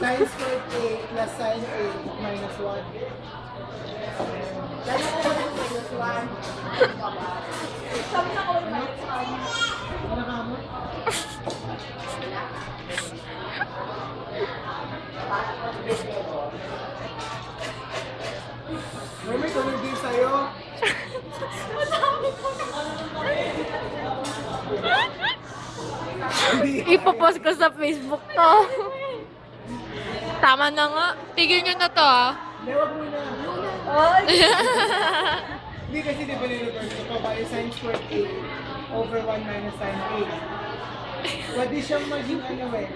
Sine squared A plus sine A minus 1. Dahil ko na minus 1. Sabi na ko minus 1. Ano ka mo? Mami, din sa'yo. Ipopost ko sa Facebook to. Tama na nga. Tigil nyo na to ah. Hindi, wag mo na. Ay! Hindi kasi di ba nireverse ko pa yung sine squared A over 1 minus sine A. Pwede siyang maging ano eh.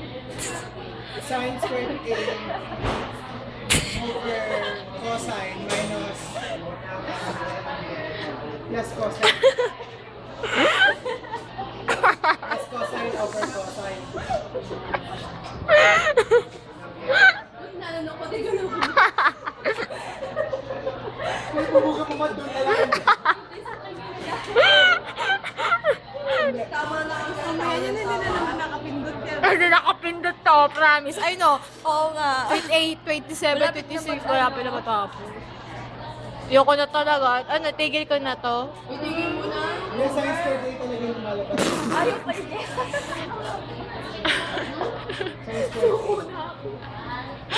Sine squared A over cosine minus plus cosine. plus cosine over cosine. Nananong ko, di ko na Kung pubuka mo ba doon na lang? Tama na ang niya, hindi na naman nakapindot yan. Kasi nakapindot to, promise. Ay no, Oo nga. 28, 27, Malapit na 26, mag- wala pa na matapos. Ayoko na talaga. Ano, tigil ko na to. Itigil mo na. Yung sine squared A talaga yung lumalabas. Ayaw pa A.